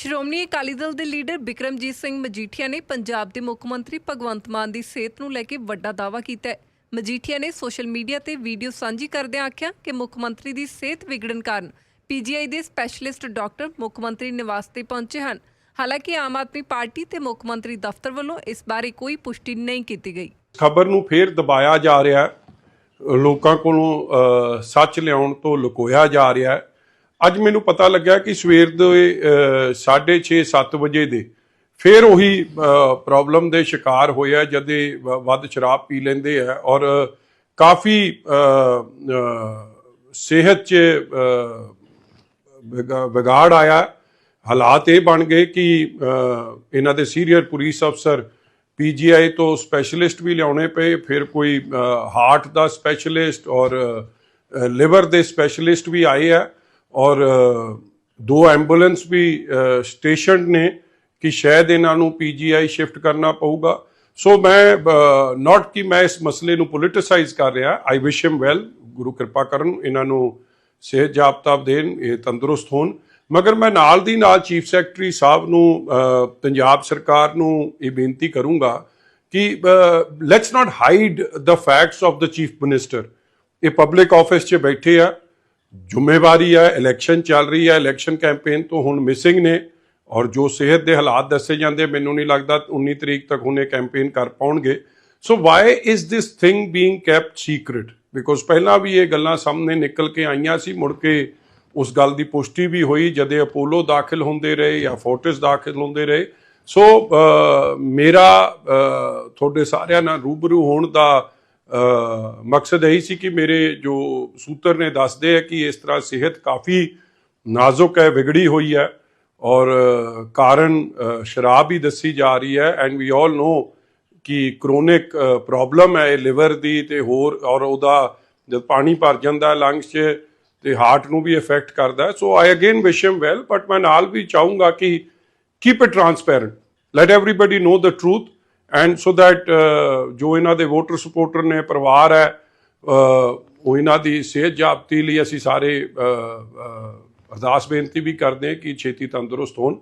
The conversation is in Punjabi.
ਸ਼੍ਰੋਮਣੀ ਅਕਾਲੀ ਦਲ ਦੇ ਲੀਡਰ ਬਿਕਰਮਜੀਤ ਸਿੰਘ ਮਜੀਠੀਆ ਨੇ ਪੰਜਾਬ ਦੇ ਮੁੱਖ ਮੰਤਰੀ ਭਗਵੰਤ ਮਾਨ ਦੀ ਸਿਹਤ ਨੂੰ ਲੈ ਕੇ ਵੱਡਾ ਦਾਅਵਾ ਕੀਤਾ ਹੈ। ਮਜੀਠੀਆ ਨੇ ਸੋਸ਼ਲ ਮੀਡੀਆ ਤੇ ਵੀਡੀਓ ਸਾਂਝੀ ਕਰਦਿਆਂ ਆਖਿਆ ਕਿ ਮੁੱਖ ਮੰਤਰੀ ਦੀ ਸਿਹਤ ਵਿਗੜਨ ਕਾਰਨ ਪੀਜੀਆਈ ਦੇ ਸਪੈਸ਼ਲਿਸਟ ਡਾਕਟਰ ਮੁੱਖ ਮੰਤਰੀ ਨਿਵਾਸ ਤੇ ਪਹੁੰਚੇ ਹਨ। ਹਾਲਾਂਕਿ ਆਮ ਆਦਮੀ ਪਾਰਟੀ ਤੇ ਮੁੱਖ ਮੰਤਰੀ ਦਫ਼ਤਰ ਵੱਲੋਂ ਇਸ ਬਾਰੇ ਕੋਈ ਪੁਸ਼ਟੀ ਨਹੀਂ ਕੀਤੀ ਗਈ। ਖਬਰ ਨੂੰ ਫੇਰ ਦਬਾਇਆ ਜਾ ਰਿਹਾ ਲੋਕਾਂ ਕੋਲੋਂ ਸੱਚ ਲਿਆਉਣ ਤੋਂ ਲੁਕੋਇਆ ਜਾ ਰਿਹਾ ਅੱਜ ਮੈਨੂੰ ਪਤਾ ਲੱਗਾ ਕਿ ਸਵੇਰ ਦੇ 6:30 7 ਵਜੇ ਦੇ ਫਿਰ ਉਹੀ ਪ੍ਰੋਬਲਮ ਦੇ ਸ਼ਿਕਾਰ ਹੋਇਆ ਜਦੇ ਵ- ਵੱਧ ਸ਼ਰਾਬ ਪੀ ਲੈਂਦੇ ਆ ਔਰ ਕਾਫੀ ਸਿਹਤ 'ਚ ਵਿਗਾ- ਵਿਗਾੜ ਆਇਆ। ਹਾਲਾਤ ਇਹ ਬਣ ਗਏ ਕਿ ਇਹਨਾਂ ਦੇ ਸੀਨੀਅਰ ਪੁਲਿਸ ਅਫਸਰ ਪੀਜੀਆਈ ਤੋਂ ਸਪੈਸ਼ਲਿਸਟ ਵੀ ਲਿਆਉਣੇ ਪਏ, ਫਿਰ ਕੋਈ ਹਾਰਟ ਦਾ ਸਪੈਸ਼ਲਿਸਟ ਔਰ ਲਿਵਰ ਦੇ ਸਪੈਸ਼ਲਿਸਟ ਵੀ ਆਏ ਆ। ਔਰ ਦੋ ਐਂਬੂਲੈਂਸ ਵੀ ਸਟੇਸ਼ਨਡ ਨੇ ਕਿ ਸ਼ਾਇਦ ਇਹਨਾਂ ਨੂੰ ਪੀਜੀਆਈ ਸ਼ਿਫਟ ਕਰਨਾ ਪਊਗਾ। ਸੋ ਮੈਂ ਨਾਟ ਕਿ ਮੈਂ ਇਸ ਮਸਲੇ ਨੂੰ ਪੋਲਿਟਿਸਾਈਜ਼ ਕਰ ਰਿਹਾ। ਆਈ ਵਿਸ਼ ਹਿਮ ਵੈਲ ਗੁਰੂ ਕਿਰਪਾ ਕਰਨ, ਇਹਨਾਂ ਨੂੰ ਸਿਹਤ ਜਾਬਤਾ ਦੇਣ, ਇਹ ਤੰਦਰੁਸਤ ਹੋਣ। ਮਗਰ ਮੈਂ ਨਾਲ ਦੀ ਨਾਲ ਚੀਫ ਸੈਕਟਰੀ ਸਾਹਿਬ ਨੂੰ ਪੰਜਾਬ ਸਰਕਾਰ ਨੂੰ ਇਹ ਬੇਨਤੀ ਕਰੂੰਗਾ ਕਿ let's not hide the facts of the chief minister ਇਹ ਪਬਲਿਕ ਆਫਿਸ 'ਚ ਬੈਠੇ ਆ। ਜ਼ਿੰਮੇਵਾਰੀ ਹੈ ਇਲੈਕਸ਼ਨ ਚੱਲ ਰਹੀ ਹੈ ਇਲੈਕਸ਼ਨ ਕੈਂਪੇਨ ਤੋਂ ਹੁਣ ਮਿਸਿੰਗ ਨੇ ਔਰ ਜੋ ਸਿਹਤ ਦੇ ਹਾਲਾਤ ਦੱਸੇ ਜਾਂਦੇ ਮੈਨੂੰ ਨਹੀਂ ਲੱਗਦਾ 19 ਤਰੀਕ ਤੱਕ ਹੁਣ ਇਹ ਕੈਂਪੇਨ ਕਰ ਪਾਉਣਗੇ। So why is this thing being kept secret because ਪਹਿਲਾਂ ਵੀ ਇਹ ਗੱਲਾਂ ਸਾਹਮਣੇ ਨਿਕਲ ਕੇ ਆਈਆਂ ਸੀ, ਮੁੜ ਕੇ ਉਸ ਗੱਲ ਦੀ ਪੁਸ਼ਟੀ ਵੀ ਹੋਈ, ਜਦੇ ਅਪੋਲੋ ਦਾਖਲ ਹੁੰਦੇ ਰਹੇ ਜਾਂ ਫੋਰਟਿਸ ਦਾਖਲ ਹੁੰਦੇ ਰਹੇ। ਸੋ ਮੇਰਾ ਤੁਹਾਡੇ ਸਾਰਿਆਂ ਨਾਲ ਰੂਬਰੂ ਹੋਣ ਦਾ ਮਕਸਦ ਇਹੀ ਸੀ ਕਿ ਮੇਰੇ ਜੋ ਸੂਤਰ ਨੇ ਦੱਸਦੇ ਆ ਕਿ ਇਸ ਤਰ੍ਹਾਂ ਸਿਹਤ ਕਾਫੀ ਨਾਜ਼ੁਕ ਹੈ, ਵਿਗੜੀ ਹੋਈ ਹੈ ਔਰ ਕਾਰਨ ਸ਼ਰਾਬ ਹੀ ਦੱਸੀ ਜਾ ਰਹੀ ਹੈ ਐਂਡ ਵੀ ਆਲ ਨੋ ਕਿ ਕ੍ਰੋਨਿਕ ਪ੍ਰੋਬਲਮ ਹੈ ਲਿਵਰ ਦੀ ਤੇ ਹੋਰ ਔਰ ਉਹਦਾ ਜਦ ਪਾਣੀ ਭਰ ਜਾਂਦਾ ਲੰਗਸ 'ਚ ਤੇ ਹਾਰਟ ਨੂੰ ਵੀ ਇਫੈਕਟ ਕਰਦਾ so I again wish him well but ਮੈਂ ਨਾਲ ਵੀ ਚਾਹੂੰਗਾ ਕਿ keep it transparent let everybody know the truth and so that ਜੋ ਇਹਨਾਂ ਦੇ ਵੋਟਰ ਸਪੋਰਟਰ ਨੇ, ਪਰਿਵਾਰ ਹੈ ਉਹ ਇਹਨਾਂ ਦੀ ਸਿਹਤ ਜਾਪਤੀ ਲਈ ਅਸੀਂ ਸਾਰੇ ਅਰਦਾਸ ਬੇਨਤੀ ਵੀ ਕਰਦੇ ਹਾਂ ਕਿ ਛੇਤੀ ਤੰਦਰੁਸਤ ਹੋਣ।